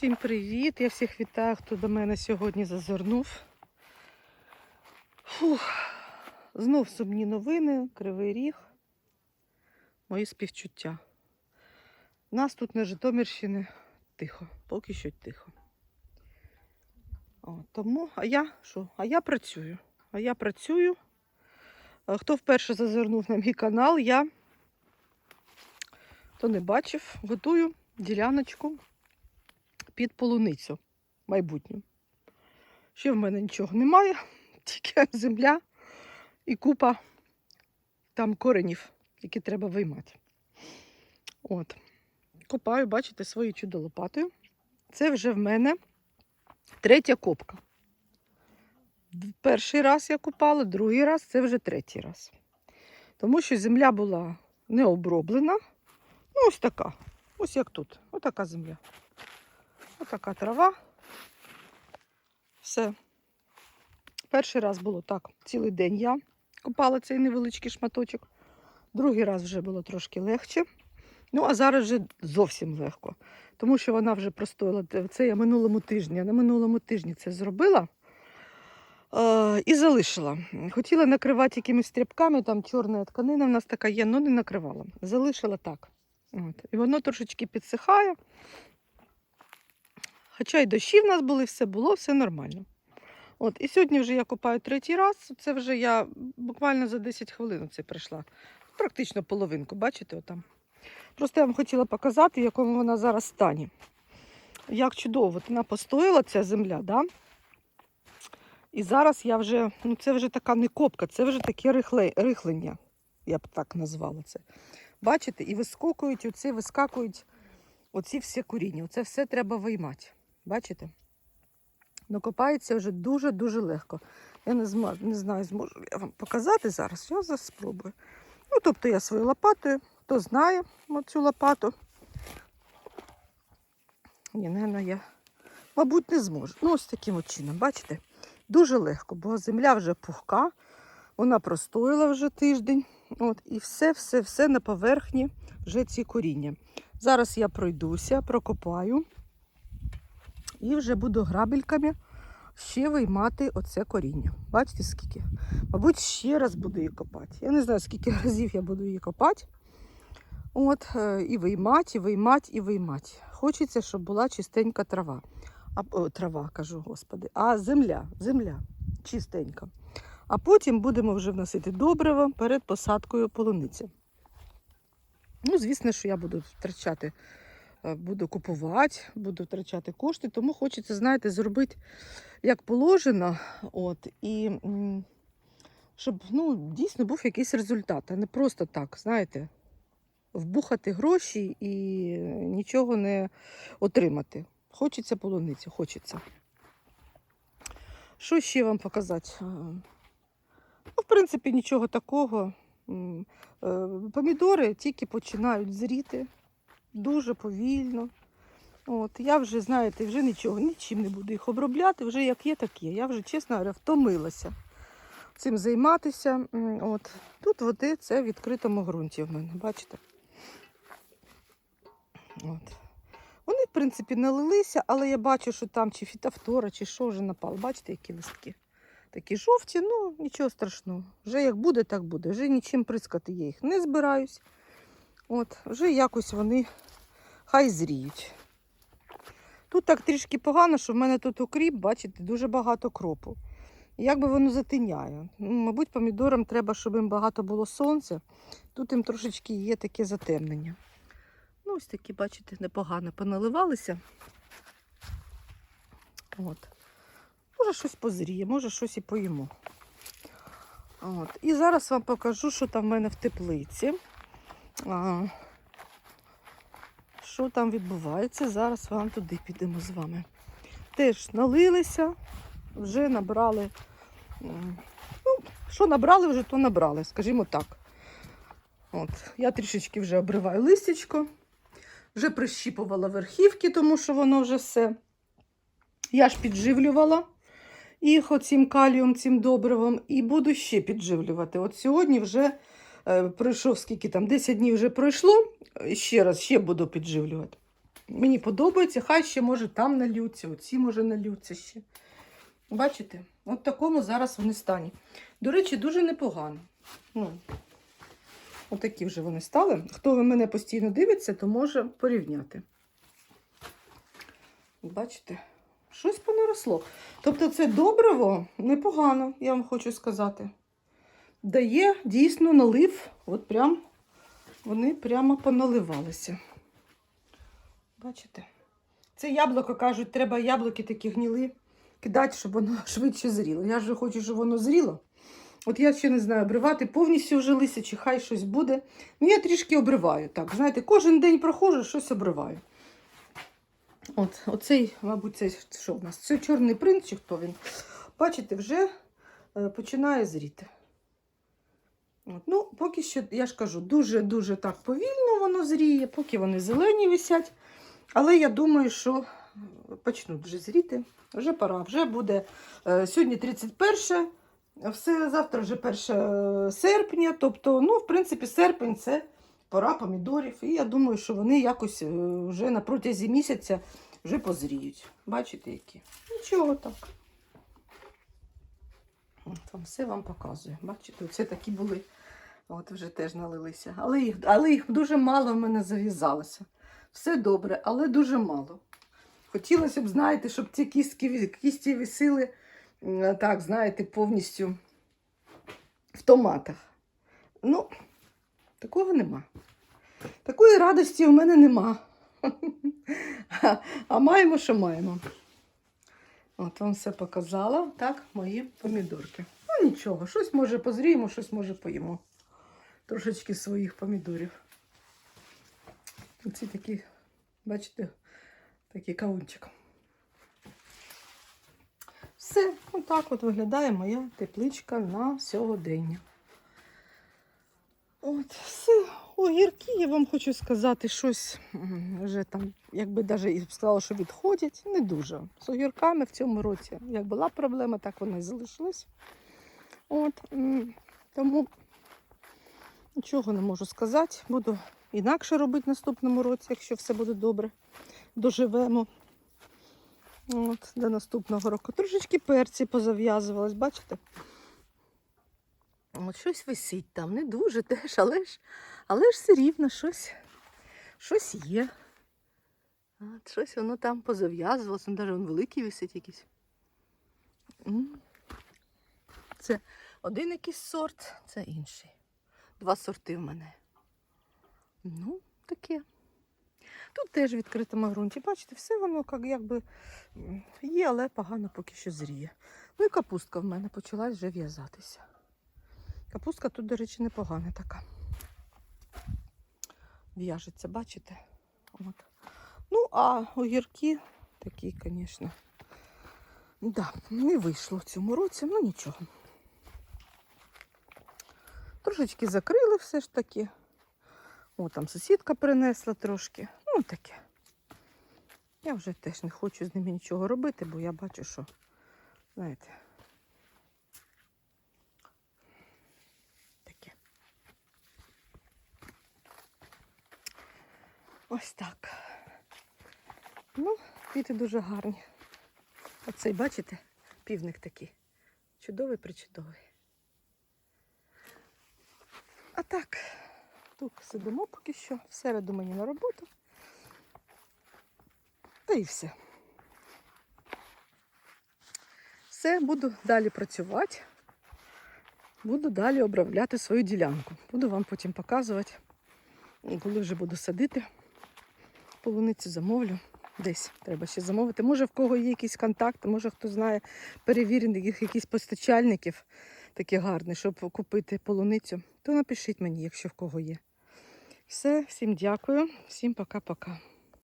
Всім привіт! Я всіх вітаю, хто до мене сьогодні зазирнув. Фух. Знов сумні новини, кривий ріг. Мої співчуття. Нас тут на Житомирщині тихо, поки що тихо. О, тому, а я що? А я працюю. А я працюю. Хто вперше зазирнув на мій канал, я хто не бачив, готую діляночку під полуницю майбутню. Ще в мене нічого немає, тільки земля і купа там коренів, які треба виймати. От. Копаю, бачите, свою чудо лопатою. Це вже в мене третя копка. Перший раз я купала, другий раз це вже третій раз. Тому що земля була не оброблена. Ну, ось така. Ось як тут. Ось така земля. Ось така трава. Все. Перший раз було так, цілий день я копала цей невеличкий шматочок. Другий раз вже було трошки легше. Ну, а зараз вже зовсім легко. Тому що вона вже простояла. Це я минулому тижні. Я на минулому тижні це зробила е, і залишила. Хотіла накривати якимись тряпками, там чорна тканина в нас така є, але не накривала. Залишила так. От. І воно трошечки підсихає. Хоча й дощі в нас були, все було, все нормально. От, і сьогодні вже я копаю третій раз. Це вже я буквально за 10 хвилин це прийшла. Практично половинку, бачите, отам. Просто я вам хотіла показати, в якому вона зараз стані. Як чудово, вона постояла, ця земля, да? І зараз я вже, ну це вже така не копка, це вже таке рихле, рихлення, я б так назвала це. Бачите, і вискокують, оці вискакують оці всі коріння. Оце все треба виймати. Бачите? Ну, копається вже дуже-дуже легко. Я не, зма, не знаю, зможу я вам показати зараз. Я зараз спробую. Ну, тобто я свою лопатою, хто знає цю лопату. Ні, не, я, мабуть, не зможу. Ну, ось таким от чином, бачите? Дуже легко, бо земля вже пухка, вона простоїла вже тиждень. От, і все-все-все на поверхні вже ці коріння. Зараз я пройдуся, прокопаю і вже буду грабельками ще виймати оце коріння. Бачите, скільки? Мабуть, ще раз буду її копати. Я не знаю, скільки разів я буду її копати. От, е, і виймати, і виймати, і виймати. Хочеться, щоб була чистенька трава. А, о, трава, кажу, господи, а земля, земля чистенька. А потім будемо вже вносити добриво перед посадкою полуниці. Ну, звісно, що я буду втрачати, буду купувати, буду втрачати кошти, тому хочеться, знаєте, зробити як положено, от, і щоб ну, дійсно був якийсь результат, а не просто так, знаєте, вбухати гроші і нічого не отримати. Хочеться полуницю, хочеться. Що ще вам показати? Е, Ну, в принципі, нічого такого. Е, Помідори тільки починають зріти дуже повільно. От, я вже, знаєте, вже нічого, нічим не буду їх обробляти, вже як є, так є. Я вже, чесно говоря, втомилася цим займатися. От. Тут води це в відкритому ґрунті в мене, бачите? От. Вони, в принципі, налилися, але я бачу, що там чи фітофтора, чи що вже напало. Бачите, які листки? Такі жовті, ну нічого страшного. Вже як буде, так буде. Вже нічим прискати я їх не збираюсь. От, вже якось вони хай зріють. Тут так трішки погано, що в мене тут окріп, бачите, дуже багато кропу. Як би воно затиняє. Ну, мабуть, помідорам треба, щоб їм багато було сонця. Тут їм трошечки є таке затемнення. Ну, ось такі, бачите, непогано поналивалися. От. Може щось позріє, може щось і поїмо. От. І зараз вам покажу, що там в мене в теплиці. А, що там відбувається. Зараз вам туди підемо з вами. Теж налилися, вже набрали. Ну, що набрали, вже то набрали, скажімо так. От. Я трішечки вже обриваю листячко, вже прищіпувала верхівки, тому що воно вже все. Я ж підживлювала їх оцим калієм, цим добривом, і буду ще підживлювати. От сьогодні вже пройшов скільки там, 10 днів вже пройшло. Ще раз ще буду підживлювати. Мені подобається, хай ще може там нальються, оці може нальються ще. Бачите? От такому зараз вони стані. До речі, дуже непогано. Ну, отакі вже вони стали. Хто мене постійно дивиться, то може порівняти. Бачите? Щось понаросло. Тобто це добриво непогано, я вам хочу сказати. Дає дійсно налив, от прям вони прямо поналивалися. Бачите? Це яблуко, кажуть, треба яблуки такі гніли кидати, щоб воно швидше зріло. Я ж хочу, щоб воно зріло. От я ще не знаю, обривати повністю вже лися, чи хай щось буде. Ну, я трішки обриваю. Так, знаєте, кожен день проходжу, щось обриваю. От, оцей, мабуть, це що в нас? Це чорний принц, чи хто він? Бачите, вже е, починає зріти. От, ну, поки що, я ж кажу, дуже-дуже так повільно воно зріє, поки вони зелені висять. Але я думаю, що е, почнуть вже зріти. Вже пора, вже буде е, сьогодні 31, все, завтра вже 1 серпня. Тобто, ну, в принципі, серпень це пора помідорів. І я думаю, що вони якось е, вже на протязі місяця вже позріють. Бачите, які? Нічого так. От вам все вам показую. Бачите, оце такі були. От вже теж налилися. Але їх, але їх дуже мало в мене зав'язалося. Все добре, але дуже мало. Хотілося б, знаєте, щоб ці кістки, кісті висіли, так, знаєте, повністю в томатах. Ну, такого нема. Такої радості у мене нема. А маємо, що маємо. От вам все показала. Так, мої помідорки. Ну нічого, щось може позріємо, щось може поїмо. Трошечки своїх помідорів. Оці такі, бачите, такий кавунчик. Все, отак от виглядає моя тепличка на сьогодення. От, все. Огірки, я вам хочу сказати, щось вже там, якби навіть і сказала, що відходять, не дуже. З огірками в цьому році як була проблема, так вони і залишились. От, тому нічого не можу сказати. Буду інакше робити в наступному році, якщо все буде добре. Доживемо. От, до наступного року. Трошечки перці позав'язувалось, бачите? От щось висить там, не дуже теж, але ж, але ж все рівно щось, щось є. От, щось воно там позав'язувалось, ну, навіть він великий висить якийсь. Це один якийсь сорт, це інший. Два сорти в мене. Ну, таке. Тут теж в відкритому ґрунті. Бачите, все воно як, якби є, але погано поки що зріє. Ну і капустка в мене почала вже в'язатися. Капустка тут, до речі, непогана така. В'яжеться, бачите? От. Ну, а огірки такі, звісно. Да, не вийшло в цьому році, ну нічого. Трошечки закрили все ж таки. О, там сусідка принесла трошки. Ну, таке. Я вже теж не хочу з ними нічого робити, бо я бачу, що, знаєте, таке. Ось так. Ну, квіти дуже гарні. Оцей, бачите, півник такий. Чудовий причудовий. А так, тут сидимо поки що. В середу мені на роботу. Та і все. Все, буду далі працювати. Буду далі обробляти свою ділянку. Буду вам потім показувати, коли вже буду садити. Полуницю замовлю. Десь треба ще замовити. Може, в кого є якісь контакти, може хто знає перевірених якісь постачальників таких гарних, щоб купити полуницю, то напишіть мені, якщо в кого є. Все, всім дякую, всім пока-пока.